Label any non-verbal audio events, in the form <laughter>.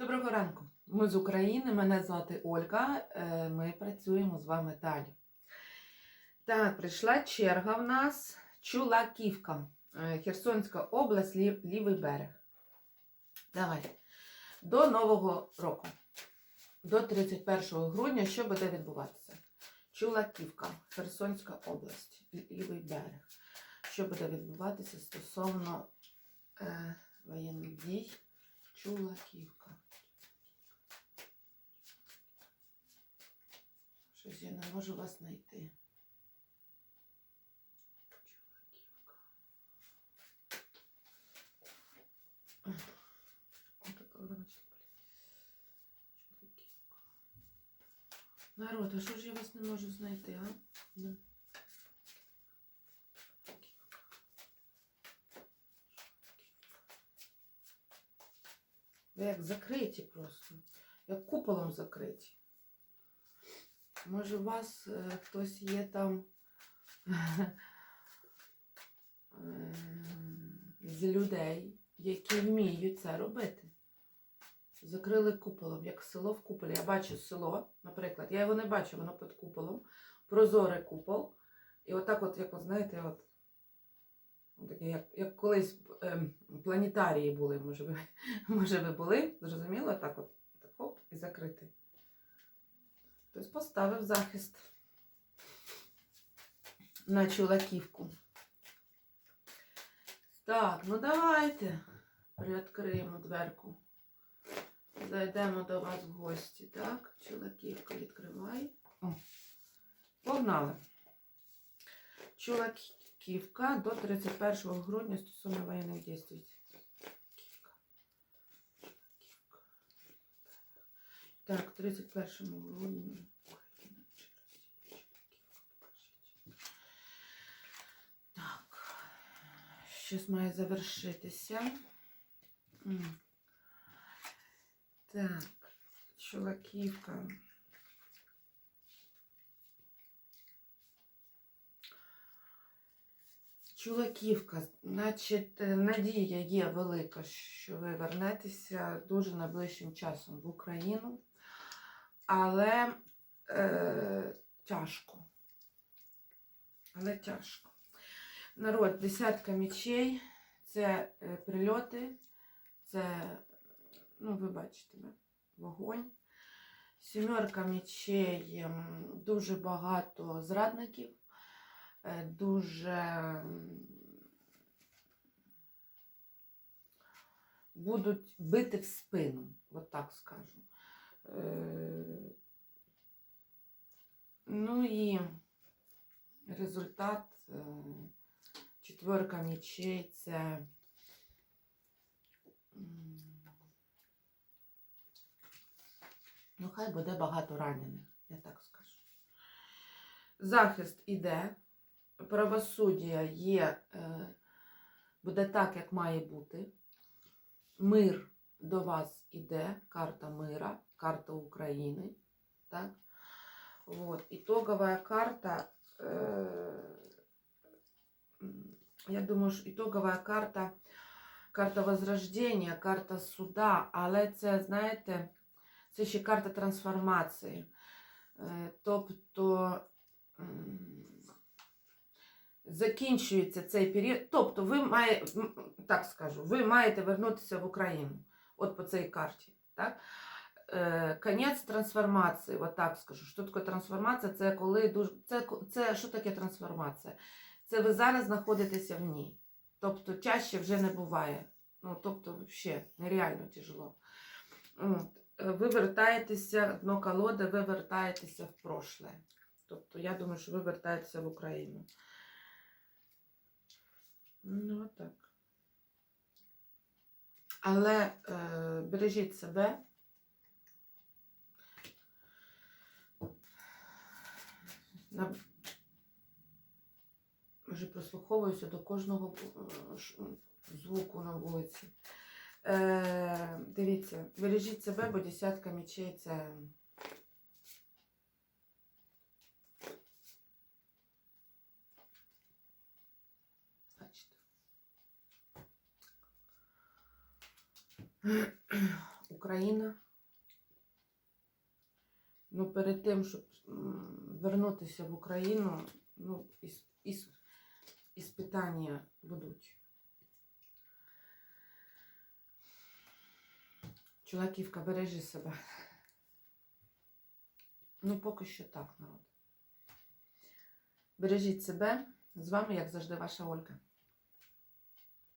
Доброго ранку. Ми з України. Мене звати Ольга. Е, Ми працюємо з вами далі. Так, прийшла черга в нас Чулаківка, е, Херсонська область, лів- лівий берег. Давай. До Нового року, до 31 грудня, що буде відбуватися? Чулаківка, Херсонська область, лівий берег. Що буде відбуватися стосовно е, воєнних дій? Чулаківка. Щось я не можу вас знайти. Народ, а що ж я вас не можу знайти, а? Да. Ви як закриті просто. Як куполом закриті. Може, у вас е, хтось є там е, з людей, які вміють це робити. Закрили куполом, як село в куполі. Я бачу село, наприклад, я його не бачу, воно під куполом. Прозорий купол. І отак, от, як ви знаєте, от, таке, як, як колись ем, планетарії були, може ви, <laughs> може ви були, зрозуміло, так от, так хоп, і закрити. Хтось поставив захист на чулаківку. Так, ну давайте приоткриємо дверку. Зайдемо до вас в гості, так? Чулаківка відкривай. О, погнали. Чулаківка до 31 грудня стосовно воєнних дій. Чулаківка. Чулаківка. Так, 31 грудня. Так. Щось має завершитися. Так, Чулаківка. Чулаківка, значить, надія є велика, що ви вернетеся дуже найближчим часом в Україну, але е, тяжко. Але тяжко. Народ, десятка мечей це е, прильоти, це, ну, ви бачите, вогонь. Сімерка мечей, ем, дуже багато зрадників е, дуже будуть бити в спину, от так скажу. Е, Ну і результат е, четверка мічей це ну хай буде багато ранених, я так скажу. Захист іде правосуддя є, е, буде так, як має бути. Мир до вас іде, карта мира, карта України. Так? Вот. Итоговая карта, э, я думаю, що итоговая карта, карта возрождения, карта суда, але це, знаєте, це ще карта трансформації. Е, Тобто, закінчується цей період. Тобто, ви має, так скажу, ви маєте вернутися в Україну. От по цій карті. Так? Е, Конець трансформації, от так скажу. Що таке трансформація? Це коли дуже. Це, це що таке трансформація? Це ви зараз знаходитеся в ній. Тобто чаще вже не буває. Ну, тобто, взагалі, нереально тяжело. Е, Ви вертаєтеся, дно колоди, ви вертаєтеся в прошле. Тобто, я думаю, що ви вертаєтеся в Україну. Ну, отак. Але е, бережіть себе. Вже прослуховуюся до кожного е, звуку на вулиці. Е, дивіться, бережіть себе, бо десятка мічей це. <clears throat> Україна. Ну, перед тим, щоб вернутися в Україну, ну, іс, іс, іспитання будуть. Чоловіківка, бережи себе. Ну, поки що так, народ. Бережіть себе. З вами, як завжди, ваша Ольга.